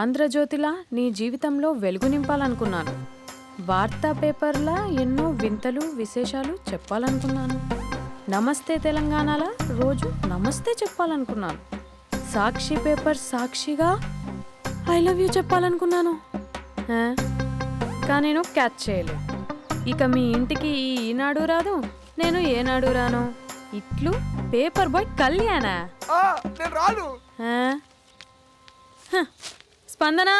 ఆంధ్రజ్యోతిలా నీ జీవితంలో వెలుగు నింపాలనుకున్నాను వార్తా పేపర్లా ఎన్నో వింతలు విశేషాలు చెప్పాలనుకున్నాను నమస్తే తెలంగాణలా రోజు నమస్తే చెప్పాలనుకున్నాను సాక్షి పేపర్ సాక్షిగా ఐ లవ్ యూ చెప్పాలనుకున్నాను కానీ నేను క్యాచ్ చేయలే ఇక మీ ఇంటికి ఈనాడు రాదు నేను ఏనాడు రాను ఇట్లు పేపర్ బాయ్ కళ్యాణ రాను Spandana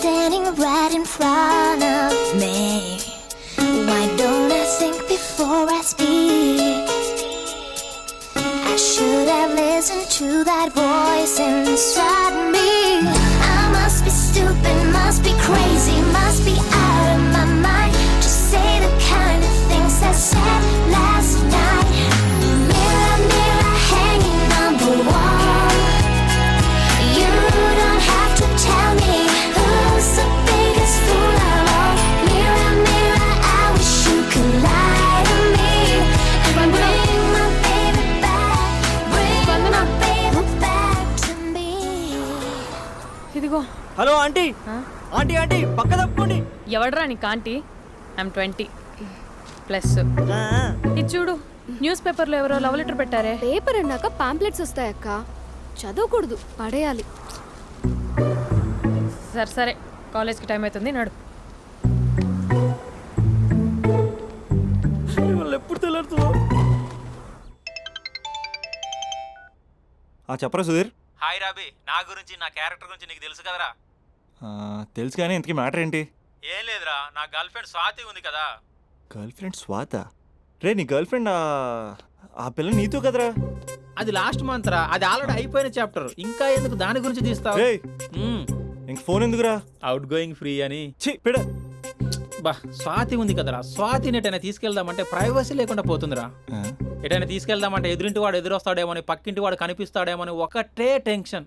Standing right in front of me. Why don't I think before I speak? I should have listened to that voice inside. Hello aunty aunty aunty పక్క తప్పుకోండి ఎవడరా నీకు ఆంటీ ఐఎమ్ ట్వంటీ ప్లస్ ఇది చూడు news పేపర్లో ఎవరో love letter పెట్టారే paper అన్నాక పాంప్లెట్స్ వస్తాయక్క చదవకూడదు పడేయాలి సరే సరే కాలేజ్కి టైం అవుతుంది నడు ఎప్పుడు తెల్లారుతుందో చెప్పరా సుధీర్ హాయ్ రాబీ నా గురించి నా క్యారెక్టర్ గురించి నీకు తెలుసు కదరా తెలుసు కానీ ఇంతకీ మ్యాటర్ ఏంటి ఏం లేదురా నా గర్ల్ ఫ్రెండ్ స్వాతి ఉంది కదా గర్ల్ ఫ్రెండ్ స్వాత రే నీ గర్ల్ ఫ్రెండ్ ఆ పిల్లలు నీతో కదరా అది లాస్ట్ మంత్ రా అది ఆల్రెడీ అయిపోయిన చాప్టర్ ఇంకా ఎందుకు దాని గురించి తీస్తావు ఇంక ఫోన్ ఎందుకురా అవుట్ గోయింగ్ ఫ్రీ అని పిడ బా స్వాతి ఉంది కదరా స్వాతిని ఎటైనా తీసుకెళ్దామంటే ప్రైవసీ లేకుండా పోతుందిరా ఎటైనా తీసుకెళ్దామంటే ఎదురింటి వాడు ఎదురొస్తాడేమో అని పక్కింటి వాడు కనిపిస్తాడేమో అని ఒకటే టెన్షన్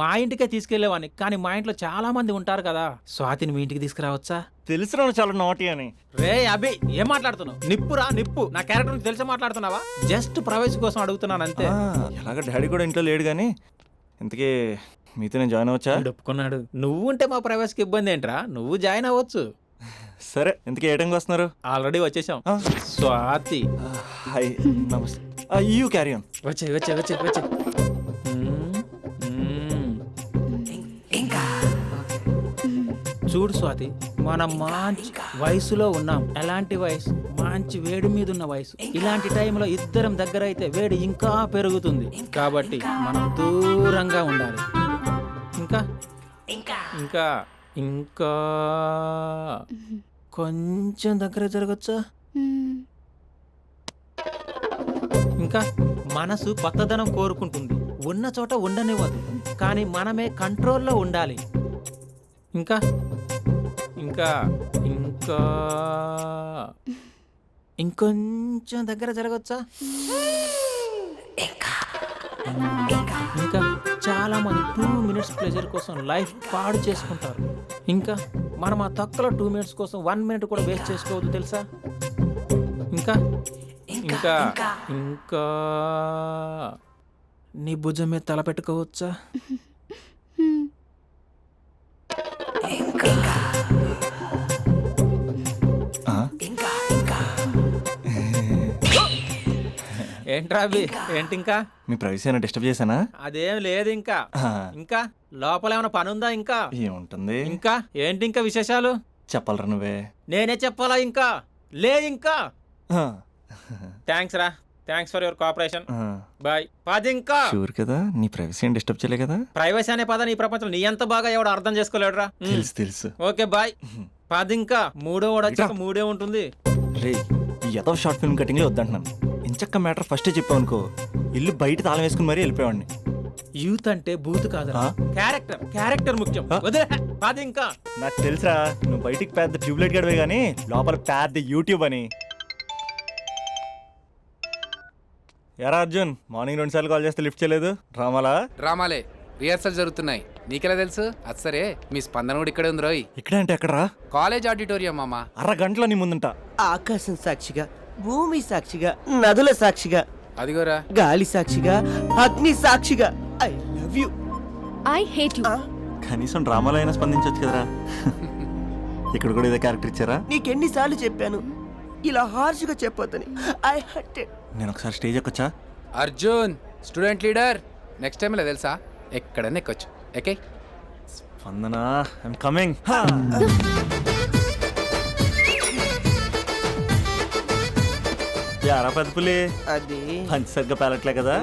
మా ఇంటికే తీసుకెళ్లేవాడిని కానీ మా ఇంట్లో చాలా మంది ఉంటారు కదా స్వాతిని మీ ఇంటికి తీసుకురావచ్చా తెలుసు నువ్వు చాలా నోటి అని రే అభి ఏం మాట్లాడుతున్నావు నిప్పురా నిప్పు నా క్యారెక్టర్ తెలిసి మాట్లాడుతున్నావా జస్ట్ ప్రవేశం కోసం అడుగుతున్నాను అంతే ఎలాగ డాడీ కూడా ఇంట్లో లేడు కానీ ఇంతకీ మీతో నేను జాయిన్ అవచ్చా ఒప్పుకున్నాడు నువ్వు ఉంటే మా ప్రవేశకి ఇబ్బంది ఏంట్రా నువ్వు జాయిన్ అవ్వచ్చు సరే ఇంతకీ ఏ వస్తున్నారు ఆల్రెడీ వచ్చేసాం స్వాతి హాయ్ నమస్తే యూ క్యారీ వచ్చే వచ్చే వచ్చే వచ్చే చూడు స్వాతి మనం మంచి వయసులో ఉన్నాం ఎలాంటి వయసు మంచి వేడి మీద ఉన్న వయసు ఇలాంటి టైంలో ఇద్దరం దగ్గర అయితే వేడి ఇంకా పెరుగుతుంది కాబట్టి మనం దూరంగా ఉండాలి ఇంకా ఇంకా ఇంకా కొంచెం దగ్గర జరగచ్చా ఇంకా మనసు కొత్తదనం కోరుకుంటుంది ఉన్న చోట ఉండనివ్వదు కానీ మనమే కంట్రోల్లో ఉండాలి ఇంకా ఇంకా ఇంకా ఇంకొంచెం దగ్గర జరగచ్చా ఇంకా చాలా మంది టూ మినిట్స్ ప్లెజర్ కోసం లైఫ్ పాడు చేసుకుంటారు ఇంకా మనం ఆ తక్కువ టూ మినిట్స్ కోసం వన్ మినిట్ కూడా వేస్ట్ చేసుకోవద్దు తెలుసా ఇంకా ఇంకా ఇంకా నీ భుజం మీద తల పెట్టుకోవచ్చా ఏంట్రా అవి ఏంటి ఇంకా మీ ప్రైవసీ ఏమైనా డిస్టర్బ్ చేశానా అదేం లేదు ఇంకా ఇంకా లోపల ఏమైనా పని ఉందా ఇంకా ఏముంటుంది ఇంకా ఏంటి ఇంకా విశేషాలు చెప్పాలరా నువ్వే నేనే చెప్పాలా ఇంకా లే ఇంకా థ్యాంక్స్ రా thanks for your cooperation bye పది ఇంకా షూర్ కదా నీ ప్రైవసీ ఏం డిస్టర్బ్ చేయలేదు కదా ప్రైవసీ అనే పదాన్ని ఈ ప్రపంచంలో నీ ఎంత బాగా ఎవడు అర్థం చేసుకోలేడురా మ్. తెలుసు తెలుసు ఓకే బాయ్ పది ఇంకా మూడో వాడు వచ్చాక మూడే ఉంటుంది రే ఈ యథో షార్ట్ ఫిల్మ్ కటింగ్లో వద్దంటున్నాను పిచ్చక్క మ్యాటర్ ఫస్ట్ చెప్పావు అనుకో ఇల్లు బయట తాళం వేసుకుని మరీ వెళ్ళిపోయాడిని యూత్ అంటే బూత్ కాదు క్యారెక్టర్ క్యారెక్టర్ ముఖ్యం కాదు ఇంకా నాకు తెలుసా నువ్వు బయటికి పెద్ద ట్యూబ్లైట్ గడవే కానీ లోపల పెద్ద యూట్యూబ్ అని ఎరా అర్జున్ మార్నింగ్ రెండు సార్లు కాల్ చేస్తే లిఫ్ట్ చేయలేదు రామాలా రామాలే రిహార్సల్ జరుగుతున్నాయి నీకెలా తెలుసు అది సరే మీ స్పందన కూడా ఇక్కడే ఉంది రోయ్ ఇక్కడే అంటే ఎక్కడరా కాలేజ్ ఆడిటోరియం మామ అరగంటలో నీ ముందుంటా ఆకాశం సాక్షిగా భూమి సాక్షిగా నదుల సాక్షిగా అదిగోరా గాలి సాక్షిగా అగ్ని సాక్షిగా I love you I hate you కనీసం డ్రామాలో అయినా స్పందించవచ్చు కదరా ఇక్కడ కూడా ఇదే క్యారెక్టర్ ఇచ్చారా నీకు ఎన్నిసార్లు చెప్పాను ఇలా హార్ష్గా చెప్పొద్దని ఐ హర్టెడ్ నేను ఒకసారి stage ఎక్కొచ్చా Arjun student leader next time ఇలా తెలుసా ఎక్కడన్నా ఎక్కొచ్చు ఓకే స్పందన ఐఎమ్ కమింగ్ ఎరా పెద్ద పులి అది పంచి సరిగ్గా పెరట్లే కదా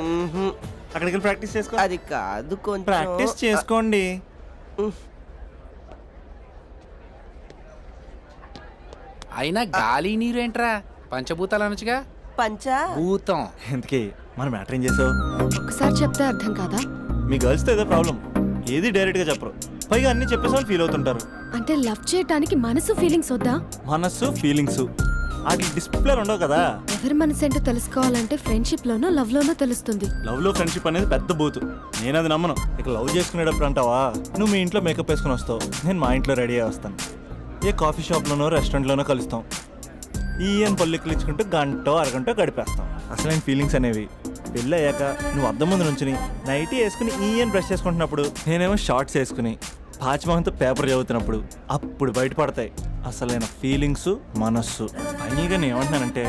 అక్కడికి వెళ్ళి ప్రాక్టీస్ చేసుకో అది కాదు కొంచెం ప్రాక్టీస్ చేసుకోండి అయినా గాలి నీరు ఏంట్రా పంచభూతాలు అనొచ్చుగా పంచా భూతం మనం మన మ్యాటర్ ఏం చేసావు ఒకసారి చెప్తే అర్థం కాదా మీ గర్ల్స్తో ఏదో ప్రాబ్లం ఏది డైరెక్ట్గా చెప్పరు పైగా అన్ని చెప్పేసి వాళ్ళు ఫీల్ అవుతుంటారు అంటే లవ్ చేయటానికి మనసు ఫీలింగ్స్ వద్దా మనస్సు ఫీలింగ్స్ అది డిస్ప్లేలు ఉండవు కదా ఎవరి మనసు ఏంటో తెలుసుకోవాలంటే ఫ్రెండ్షిప్ లోనో లవ్ లోనో తెలుస్తుంది లవ్ లో ఫ్రెండ్షిప్ అనేది పెద్ద బూతు నేను అది నమ్మను ఇక లవ్ చేసుకునేటప్పుడు అంటావా నువ్వు మీ ఇంట్లో మేకప్ వేసుకుని వస్తావు నేను మా ఇంట్లో రెడీ అయ్యి వస్తాను ఏ కాఫీ షాప్లోనో రెస్టారెంట్లోనో కలుస్తాం ఈయన పల్లెక్కులు ఇచ్చుకుంటూ గంటో అరగంటో గడిపేస్తాం అసలైన ఫీలింగ్స్ అనేవి పెళ్ళి అయ్యాక నువ్వు అద్దం ముందు నుంచుని నైటీ వేసుకుని ఈయన బ్రష్ చేసుకుంటున్నప్పుడు నేనేమో షార్ట్స్ వేసుకుని పాచిమహంతో పేపర్ చదువుతున్నప్పుడు అప్పుడు బయటపడతాయి అసలైన ఫీలింగ్స్ మనస్సు ఫైనల్గా నేను ఏమంటున్నానంటే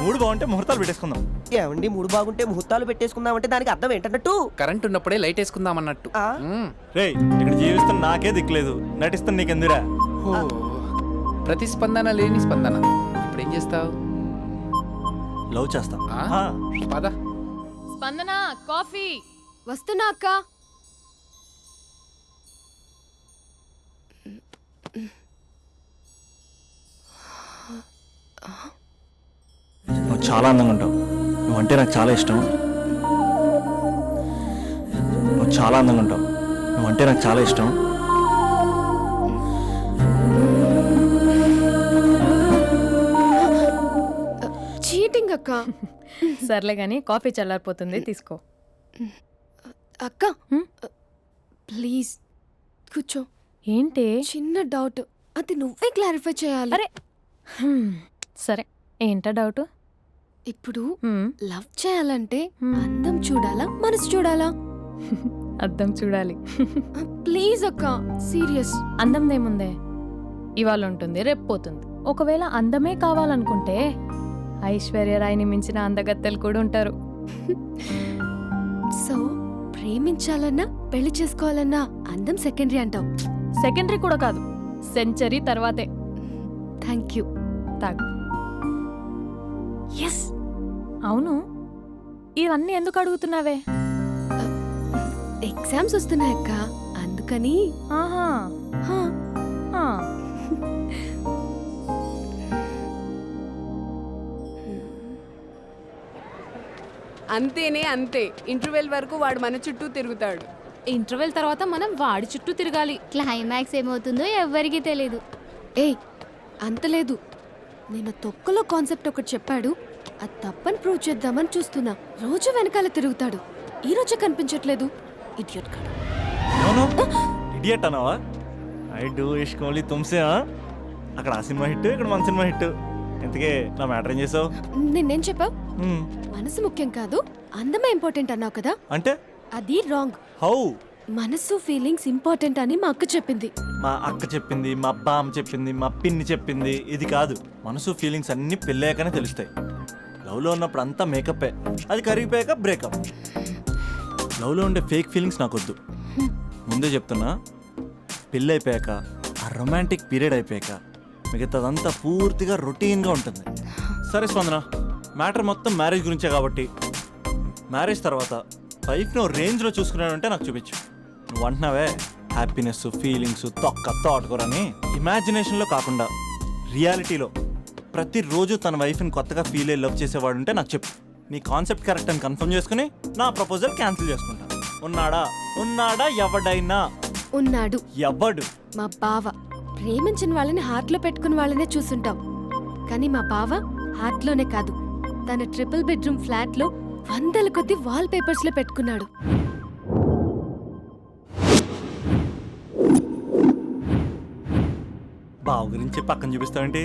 మూడు బాగుంటే ముహూర్తాలు పెట్టేసుకుందాం ఏమండి మూడు బాగుంటే ముహూర్తాలు పెట్టేసుకుందాం అంటే దానికి అర్థం ఏంటన్నట్టు కరెంట్ ఉన్నప్పుడే లైట్ వేసుకుందాం అన్నట్టు ఆ? ఇక్కడ జీవిస్తున్న నాకే దిక్కులేదు నటిస్తున్న నీకెందురా ఓ. ప్రతిస్పందన లేని స్పందన ఇప్పుడు ఏం చేస్తావు లవ్ చేస్తా ఆ? పద స్పందన కాఫీ వస్తున్నా అక్క నువ్వు చాలా అందంగా ఉంటావు అంటే నాకు చాలా ఇష్టం నువ్వు చాలా అందంగా ఉంటావు అంటే నాకు చాలా ఇష్టం చీటింగ్ అక్క సర్లే కానీ కాఫీ చల్లారిపోతుంది తీసుకో అక్క ప్లీజ్ కూర్చో ఏంటి చిన్న డౌట్ అది నువ్వే క్లారిఫై చేయాలి అరే సరే ఏంటా డౌట్ ఇప్పుడు లవ్ చేయాలంటే అందం చూడాలా మనసు చూడాలా అద్దం చూడాలి ప్లీజ్ అక్క సీరియస్ అందం ఏముందే ఇవాళ ఉంటుంది రేపు పోతుంది ఒకవేళ అందమే కావాలనుకుంటే ఐశ్వర్య రాయిని మించిన అందగత్తెలు కూడా ఉంటారు సో ప్రేమించాలన్నా పెళ్లి చేసుకోవాలన్నా అందం సెకండరీ అంటావు సెకండరీ కూడా కాదు సెంచరీ తర్వాతే థ్యాంక్ యూ థ్యాంక్ ఎస్ అవును ఇవన్నీ ఎందుకు అడుగుతున్నావే ఎగ్జామ్స్ వస్తున్నాయి అక్క అందుకని ఆహా హా, అంతేనే అంతే ఇంటర్వెల్ వరకు వాడు మన చుట్టూ తిరుగుతాడు ఇంటర్వెల్ తర్వాత మనం వాడి చుట్టూ తిరగాలి క్లైమాక్స్ ఏమవుతుందో ఎవ్వరికీ తెలియదు ఏయ్ అంత లేదు నేను తొక్కలో కాన్సెప్ట్ ఒకటి చెప్పాడు అది తప్పని ప్రూవ్ చేద్దామని చూస్తున్నా రోజు వెనకాల తిరుగుతాడు ఈ రోజే కనిపించట్లేదు ఇడియట్ కాడు ఇడియట్ అన్నావా ఐ డూ ఇష్క్ ఓన్లీ తుమ్సే అక్కడ ఆ సినిమా హిట్ ఇక్కడ మన సినిమా హిట్ ఎందుకే నా మ్యాటర్ ఏం చేసావు నిన్నేం చెప్పావు మనసు ముఖ్యం కాదు అందమే ఇంపార్టెంట్ అన్నావు కదా అంటే అది రాంగ్ హౌ మనసు ఫీలింగ్స్ ఇంపార్టెంట్ అని మా అక్క చెప్పింది మా అక్క చెప్పింది మా అబ్బా చెప్పింది మా పిన్ని చెప్పింది ఇది కాదు మనసు ఫీలింగ్స్ అన్ని పెళ్ళాకనే తెలుస్తాయి లవ్లో ఉన్నప్పుడు అంతా మేకప్ అది కరిగిపోయాక బ్రేకప్ లవ్లో ఉండే ఫేక్ ఫీలింగ్స్ నాకు వద్దు ముందే చెప్తున్నా పెళ్ళి అయిపోయాక ఆ రొమాంటిక్ పీరియడ్ అయిపోయాక మిగతాదంతా పూర్తిగా రొటీన్గా ఉంటుంది సరే స్పందన మ్యాటర్ మొత్తం మ్యారేజ్ గురించే కాబట్టి మ్యారేజ్ తర్వాత లైఫ్ను రేంజ్లో చూసుకున్నానంటే నాకు చూపించు నువ్వు అంటున్నావే హ్యాపీనెస్ ఫీలింగ్స్ తొక్క తోటకూరని ఇమాజినేషన్లో కాకుండా రియాలిటీలో ప్రతిరోజు తన వైఫ్ని కొత్తగా ఫీల్ అయ్యి లవ్ చేసేవాడు ఉంటే నాకు చెప్పు నీ కాన్సెప్ట్ కరెక్ట్ అని కన్ఫర్మ్ చేసుకుని నా ప్రపోజల్ క్యాన్సిల్ చేసుకుంటా ఉన్నాడా ఉన్నాడా ఎవడైనా ఉన్నాడు ఎవడు మా బావ ప్రేమించిన వాళ్ళని హార్ట్లో పెట్టుకున్న వాళ్ళనే చూసుంటాం కానీ మా బావ హార్ట్లోనే కాదు తన ట్రిపుల్ బెడ్రూమ్ ఫ్లాట్లో వందల కొద్ది వాల్ పేపర్స్లో పెట్టుకున్నాడు బావ గురించి పక్కన చూపిస్తావేంటి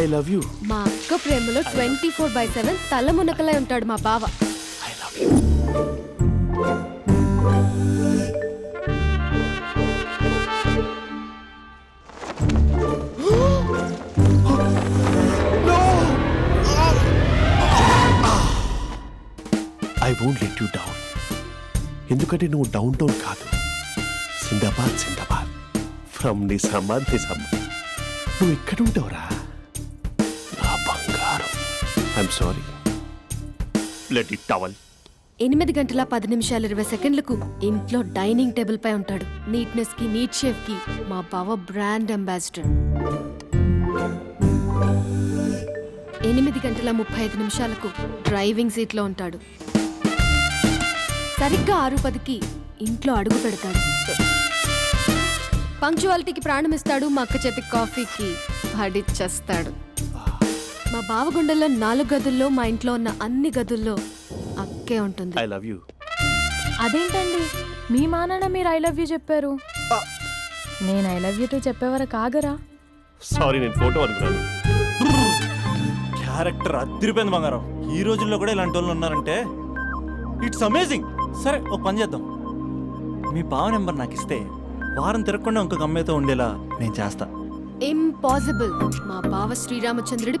I love you మా అక్క ప్రేమలో ట్వంటీ ఫోర్ బై సెవెన్ తల మునకలై ఉంటాడు మా బావ I love you I won't let you down ఎందుకంటే నువ్వు డౌన్ టౌన్ కాదు Sindbad Sindbad from Nizamabad Nizamabad నువ్వు ఎక్కడ ఉంటావురా I'm sorry let it towel ఎనిమిది గంటల పది నిమిషాలు ఇరవై సెకండ్లకు ఇంట్లో డైనింగ్ టేబుల్ పై ఉంటాడు నీట్నెస్ కి నీట్ షేఫ్ కి మా బావ బ్రాండ్ అంబాసిడర్ ఎనిమిది గంటల ముప్పై ఐదు నిమిషాలకు డ్రైవింగ్ సీట్లో ఉంటాడు సరిగ్గా ఆరు పదికి ఇంట్లో అడుగు పెడతాడు పంక్చువాలిటీకి ప్రాణమిస్తాడు మా అక్క చేతి కాఫీకి పడిచ్చేస్తాడు మా బావ గుండెల్లో నాలుగు గదుల్లో మా ఇంట్లో ఉన్న అన్ని గదుల్లో అక్కే ఉంటుంది ఐ లవ్ యూ అదేంటండి మీ మానన్న మీరు ఐ లవ్ యూ చెప్పారు నేను ఐ లవ్ యూ టూ చెప్పేవరకు కాగరా సారీ నేను ఫోటో అనుకున్నాను క్యారెక్టర్ అదిరిపోయింది బంగారం ఈ రోజుల్లో కూడా ఇలాంటి వాళ్ళు ఉన్నారంటే ఇట్స్ అమేజింగ్ సరే ఒక పని చేద్దాం మీ బావ నెంబర్ నాకు ఇస్తే వారం తిరగకుండా ఇంకొక అమ్మాయితో ఉండేలా నేను చేస్తా ఇంపాసిబుల్ మా బావ శ్రీరామచంద్రుడు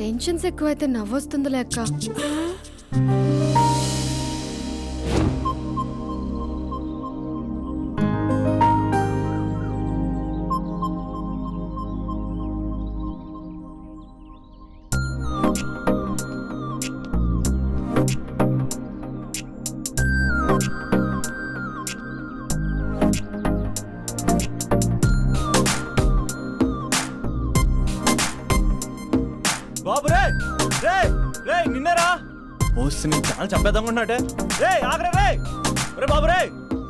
టెన్షన్స్ ఎక్కువైతే నవ్వొస్తుంది లెక్క ఆగరా ఓ నేను చాలా చంపేద్దామన్నట్టే రే ఆగరా రే ఒరే బాబు రే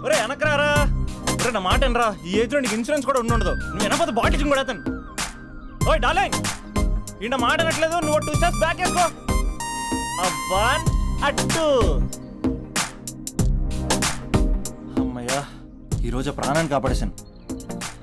ఒరే వెనకరారా ఒరే నా మాట ఎనరా ఈ ఏజ్లో నీకు ఇన్సూరెన్స్ కూడా ఉండదు నువ్వు బాటి బాటిల్ కూడా అతను ఓయ్ డాలే ఈయన మాట అనట్లేదు నువ్వు టూ స్టార్స్ బ్యాక్ వేసుకో వన్ అట్టు అమ్మయ్యా ఈరోజు ప్రాణాన్ని కాపాడేశాను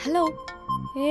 హలో ఏ